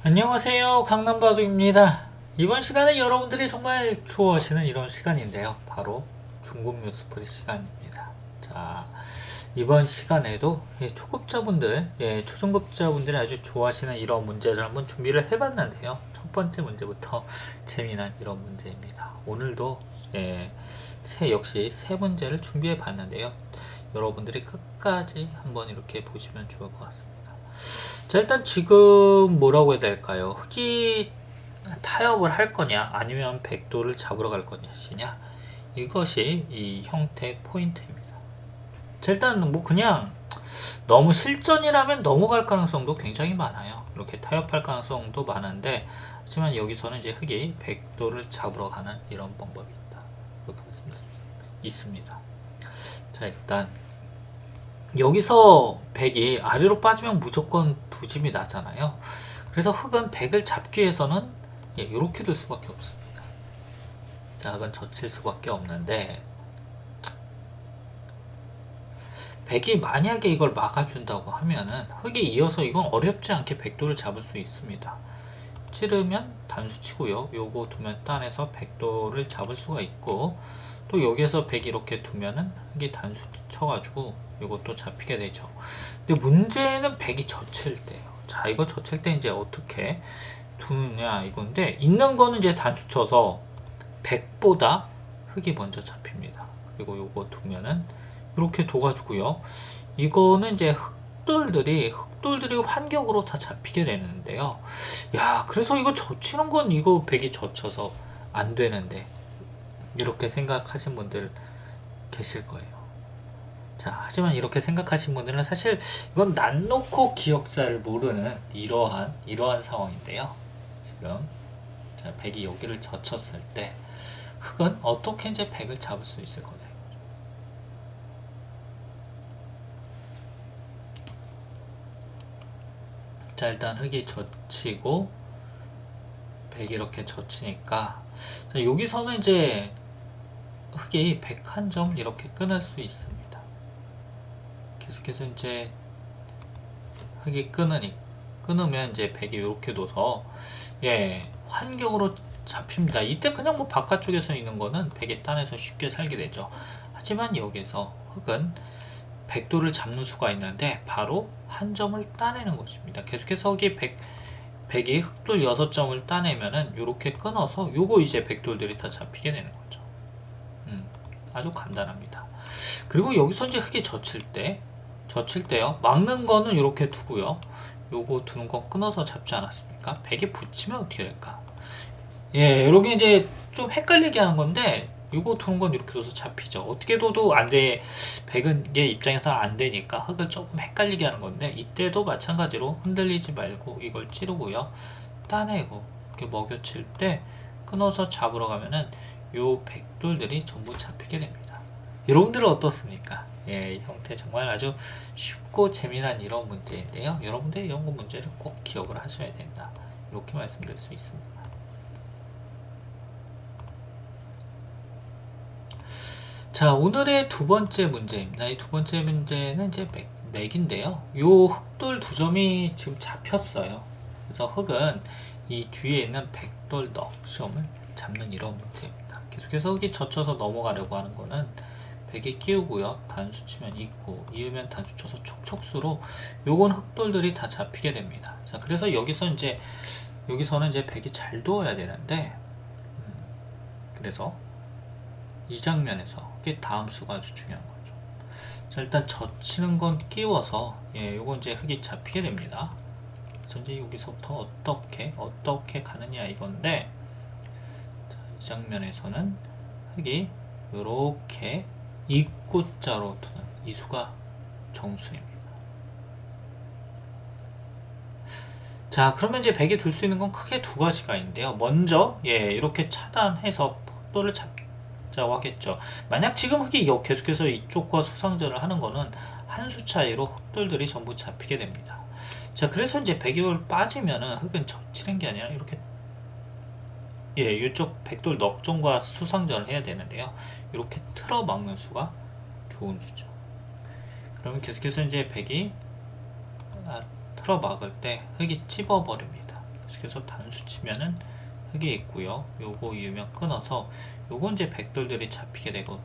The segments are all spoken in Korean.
안녕하세요 강남바둑입니다. 이번 시간은 여러분들이 정말 좋아하시는 이런 시간인데요. 바로 중급 뉴스프리 시간입니다. 자 이번 시간에도 예, 초급자분들 예, 초중급자분들이 아주 좋아하시는 이런 문제를 한번 준비를 해봤는데요. 첫 번째 문제부터 재미난 이런 문제입니다. 오늘도 예, 세 역시 세 문제를 준비해 봤는데요. 여러분들이 끝까지 한번 이렇게 보시면 좋을 것 같습니다 자, 일단 지금 뭐라고 해야 될까요? 흑이 타협을 할 거냐, 아니면 백도를 잡으러 갈 것이냐, 이것이 이 형태 포인트입니다. 자, 일단 뭐 그냥 너무 실전이라면 넘어갈 가능성도 굉장히 많아요. 이렇게 타협할 가능성도 많은데, 하지만 여기서는 이제 흑이 백도를 잡으러 가는 이런 방법이 있다. 이렇게 말씀드릴 수 있습니다. 자, 일단 여기서 백이 아래로 빠지면 무조건 두 집이 나잖아요. 그래서 흑은 백을 잡기 위해서는 예, 이렇게 될 수밖에 없습니다. 자, 흑은 젖힐 수밖에 없는데 백이 만약에 이걸 막아준다고 하면은 흑이 이어서 이건 어렵지 않게 백도를 잡을 수 있습니다. 찌르면 단수치고요. 요거 두면 딴에서 백도를 잡을 수가 있고 또 여기에서 백 이렇게 두면은 흑이 단수 쳐가지고 이것도 잡히게 되죠. 근데 문제는 백이 젖힐 때요. 자, 이거 젖힐 때 이제 어떻게 두느냐 이건데 있는 거는 이제 단수 쳐서 백보다 흑이 먼저 잡힙니다. 그리고 요거 두면은 이렇게 둬가지고요. 이거는 이제 흑돌들이 흑돌들이 환격으로 다 잡히게 되는데요. 야, 그래서 이거 젖히는 건 이거 백이 젖혀서 안 되는데 이렇게 생각하신 분들 계실 거예요. 자, 하지만 이렇게 생각하신 분들은 사실 이건 난 놓고 기억자를 모르는 이러한 이러한 상황인데요. 지금 자, 백이 여기를 젖혔을 때 흑은 어떻게 이제 백을 잡을 수 있을 거냐. 자, 일단 흑이 젖히고 백이 이렇게 젖히니까 자, 여기서는 이제 흑이 101점 이렇게 끊을 수 있습니다. 계속해서 이제 흑이 끊으니 끊으면 이제 백이 이렇게 둬서 예 환경으로 잡힙니다. 이때 그냥 뭐 바깥쪽에서 있는 거는 백의 딴에서 쉽게 살게 되죠. 하지만 여기서 흑은 백도를 잡는 수가 있는데 바로 한 점을 따내는 것입니다. 계속해서 흑이 백 백이 흑돌 6점을 따내면은 이렇게 끊어서 요거 이제 백돌들이 다 잡히게 되는 거죠. 음, 아주 간단합니다. 그리고 여기서 이제 흑이 젖힐 때 젖힐 때요. 막는 거는 이렇게 두고요. 요거 두는 거 끊어서 잡지 않았습니까? 백에 붙이면 어떻게 될까? 예, 이렇게 이제 좀 헷갈리게 하는 건데 요거 두는 건 이렇게 둬서 잡히죠. 어떻게 둬도 안 돼. 백은 얘 입장에서 안 되니까 흑을 조금 헷갈리게 하는 건데 이때도 마찬가지로 흔들리지 말고 이걸 찌르고요. 따내고 이렇게 먹여칠 때 끊어서 잡으러 가면은 요 백돌들이 전부 잡히게 됩니다. 여러분들은 어떻습니까? 예, 이 형태 정말 아주 쉽고 재미난 이런 문제인데요. 여러분들 이런 거 문제를 꼭 기억을 하셔야 된다. 이렇게 말씀드릴 수 있습니다. 자, 오늘의 두 번째 문제입니다. 이 두 번째 문제는 이제 맥, 맥인데요. 요 흑돌 두 점이 지금 잡혔어요. 그래서 흑은 이 뒤에 있는 백돌 넉점을 잡는 이런 문제입니다. 계속해서 흑이 젖혀서 넘어가려고 하는 거는 백에 끼우고요. 단수 치면 있고 이으면 단수 쳐서 촉촉수로 요건 흑돌들이 다 잡히게 됩니다. 자, 그래서 여기서 이제 여기서는 이제 백이 잘 두어야 되는데 음, 그래서 이 장면에서 이게 다음 수가 아주 중요한 거죠. 자, 일단 젖히는 건 끼워서 예, 요건 이제 흑이 잡히게 됩니다. 그래서 이제 여기서부터 어떻게 어떻게 가느냐 이건데 자, 이 장면에서는 흑이 요렇게 입구자로 두는 이 수가 정수입니다. 자, 그러면 이제 백에 둘 수 있는 건 크게 두 가지가 있는데요. 먼저, 예, 이렇게 차단해서 흑도를 잡자고 하겠죠. 만약 지금 흑이 여- 계속해서 이쪽과 수상전을 하는 거는 한 수 차이로 흑돌들이 전부 잡히게 됩니다. 자, 그래서 이제 백이 빠지면은 흑은 젖히는 게 아니라 이렇게 예, 이쪽 백돌 넉점과 수상전을 해야 되는데요. 이렇게 틀어 막는 수가 좋은 수죠. 그러면 계속해서 이제 백이 아, 틀어 막을 때 흙이 찝어 버립니다. 계속해서 단수 치면은 흙이 있고요. 요거 이으면 끊어서 요건 이제 백돌들이 잡히게 되고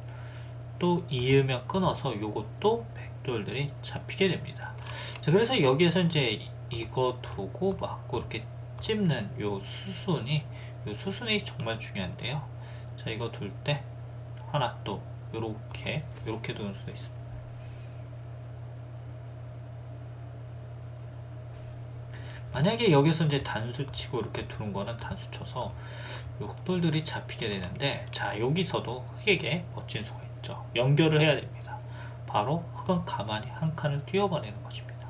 또 이으면 끊어서 요것도 백돌들이 잡히게 됩니다. 자, 그래서 여기에서 이제 이거 두고 맞고 이렇게 찝는 요 수순이 요 수순이 정말 중요한데요. 자, 이거 둘 때 하나 또 요렇게 요렇게 두는 수도 있습니다. 만약에 여기서 이제 단수 치고 이렇게 두는 거는 단수 쳐서 요 흑돌들이 잡히게 되는데 자 여기서도 흑에게 멋진 수가 있죠. 연결을 해야 됩니다. 바로 흑은 가만히 한 칸을 띄워버리는 것입니다.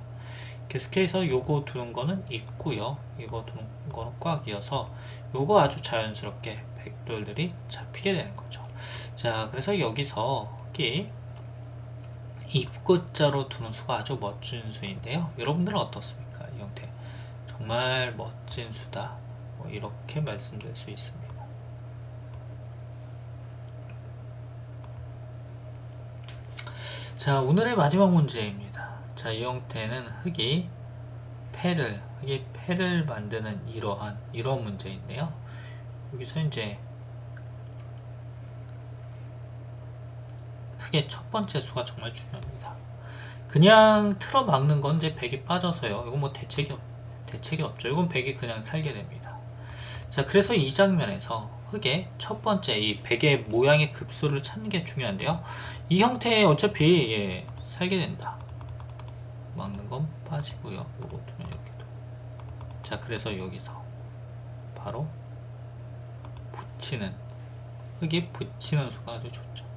계속해서 요거 두는 거는 있고요. 이거 두는 거는 꽉 이어서 요거 아주 자연스럽게 백돌들이 잡히게 되는 거죠 자 그래서 여기서 흑이 입구자로 두는 수가 아주 멋진 수인데요 여러분들은 어떻습니까 이 형태 정말 멋진 수다. 뭐 이렇게 말씀드릴 수 있습니다. 자, 오늘의 마지막 문제입니다. 자, 이 형태는 흙이 패를, 흙이 패를 만드는 이러한, 이런 문제인데요. 여기서 이제 흙의 첫 번째 수가 정말 중요합니다. 그냥 틀어 막는 건 이제 백이 빠져서요. 이건 뭐 대책이 없 대책이 없죠. 이건 백이 그냥 살게 됩니다. 자, 그래서 이 장면에서 흙의 첫 번째 이 백의 모양의 급수를 찾는 게 중요한데요. 이 형태에 어차피 예, 살게 된다. 막는 건 빠지고요. 두면 이렇게도. 자, 그래서 여기서 바로 붙이는 흙이 붙이는 수가 아주 좋죠.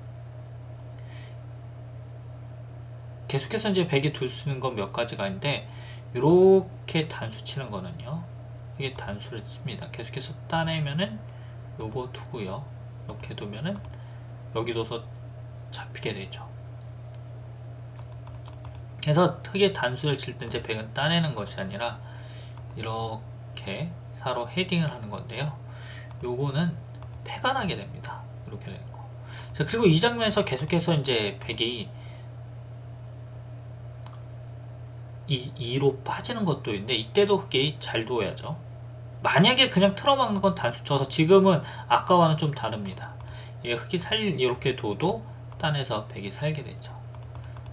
계속해서 이제 백이 둘수 있는 건 몇 가지가 있는데 이렇게 단수 치는 거는요. 이게 단수를 칩니다. 계속해서 따내면은 요거 두고요. 이렇게 두면은 여기 둬서 잡히게 되죠. 그래서 흙의 단수를 칠 때 이제 백은 따내는 것이 아니라 이렇게 사로 헤딩을 하는 건데요. 요거는 패가 나게 됩니다. 이렇게 거. 자, 그리고 이 장면에서 계속해서 이제 백이 이 2로 빠지는 것도 있는데 이때도 흙이 잘 둬야죠. 만약에 그냥 틀어막는 건 단수 쳐서 지금은 아까와는 좀 다릅니다. 이 흙이 살 이렇게 둬도 딴에서 백이 살게 되죠.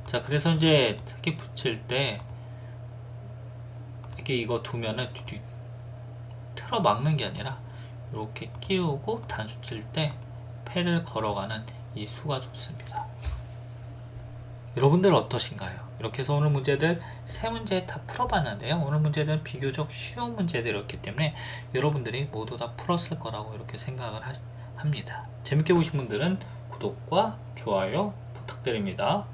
자 그래서 이제 흙이 붙일 때 이렇게 이거 두면은 뒤 틀어 막는 게 아니라 이렇게 끼우고 단수 칠 때 패를 걸어가는 이 수가 좋습니다. 여러분들 어떠신가요? 이렇게 해서 오늘 문제들 세 문제 다 풀어봤는데요. 오늘 문제는 비교적 쉬운 문제들이었기 때문에 여러분들이 모두 다 풀었을 거라고 이렇게 생각을 하, 합니다. 재밌게 보신 분들은 구독과 좋아요 부탁드립니다.